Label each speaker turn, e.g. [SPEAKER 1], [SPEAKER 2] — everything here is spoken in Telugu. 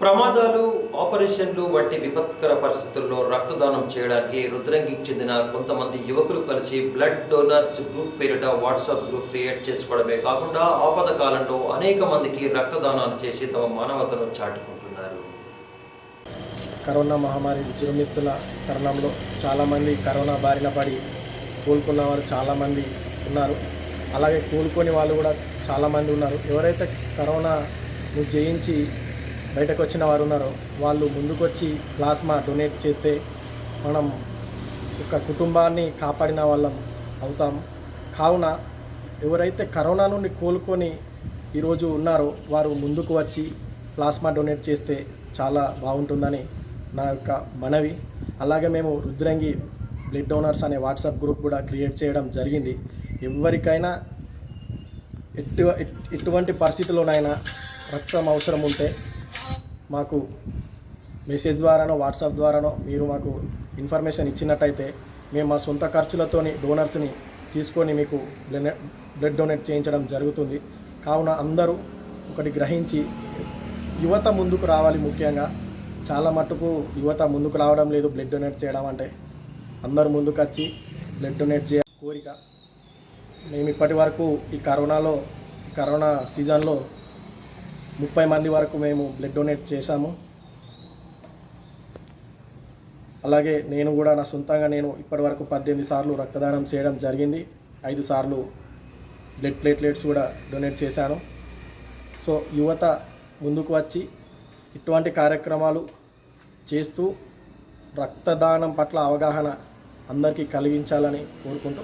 [SPEAKER 1] ప్రమాదాలు ఆపరేషన్లు వంటి విపత్కర పరిస్థితుల్లో రక్తదానం చేయడానికి రుద్రంగికి చెందిన కొంతమంది యువకులు కలిసి బ్లడ్ డోనర్స్ గ్రూప్ పేరిట వాట్సాప్ గ్రూప్ క్రియేట్ చేసుకోవడమే కాకుండా ఆపద కాలంలో అనేక మందికి రక్తదానాలు చేసి తమ మానవతను చాటుకుంటున్నారు.
[SPEAKER 2] కరోనా మహమ్మారి విజృంభిస్తున్న తరుణంలో చాలామంది కరోనా బారిన పడి కోలుకున్న వారు చాలామంది ఉన్నారు. అలాగే కోలుకొని వాళ్ళు కూడా చాలామంది ఉన్నారు. ఎవరైతే కరోనాను జయించి బయటకు వచ్చిన వారు ఉన్నారో వాళ్ళు ముందుకొచ్చి ప్లాస్మా డొనేట్ చేస్తే మనం ఒక కుటుంబాన్ని కాపాడిన వాళ్ళం అవుతాం. కావున ఎవరైతే కరోనా నుండి కోలుకొని ఈరోజు ఉన్నారో వారు ముందుకు వచ్చి ప్లాస్మా డొనేట్ చేస్తే చాలా బాగుంటుందని నా యొక్క మనవి. అలాగే మేము రుద్రంగి బ్లడ్ డోనర్స్ అనే వాట్సాప్ గ్రూప్ కూడా క్రియేట్ చేయడం జరిగింది. ఎవరికైనా ఎటు ఎటువంటి పరిస్థితుల్లోనైనా రక్తం అవసరం ఉంటే మాకు మెసేజ్ ద్వారానో వాట్సాప్ ద్వారానో మీరు మాకు ఇన్ఫర్మేషన్ ఇచ్చినట్టయితే మేము మా సొంత ఖర్చులతోని డోనర్స్ని తీసుకొని మీకు బ్లడ్ బ్లడ్ డొనేట్ చేయించడం జరుగుతుంది. కావున అందరూ ఒకటి గ్రహించి యువత ముందుకు రావాలి ముఖ్యంగా. చాలా మట్టుకు యువత ముందుకు రావడం లేదు బ్లడ్ డొనేట్ చేయడం అంటే. అందరూ ముందుకు వచ్చి బ్లడ్ డొనేట్ చేయ కోరిక. మేము ఇప్పటి వరకు ఈ కరోనాలో కరోనా సీజన్లో ముప్పై మంది వరకు మేము బ్లడ్ డొనేట్ చేశాము. అలాగే నేను కూడా నా సొంతంగా నేను ఇప్పటి వరకు పద్దెనిమిది సార్లు రక్తదానం చేయడం జరిగింది. ఐదు సార్లు బ్లడ్ ప్లేట్లెట్స్ కూడా డొనేట్ చేశాను. సో యువత ముందుకు వచ్చి ఇటువంటి కార్యక్రమాలు చేస్తూ రక్తదానం పట్ల అవగాహన అందరికీ కలిగించాలని కోరుకుంటూ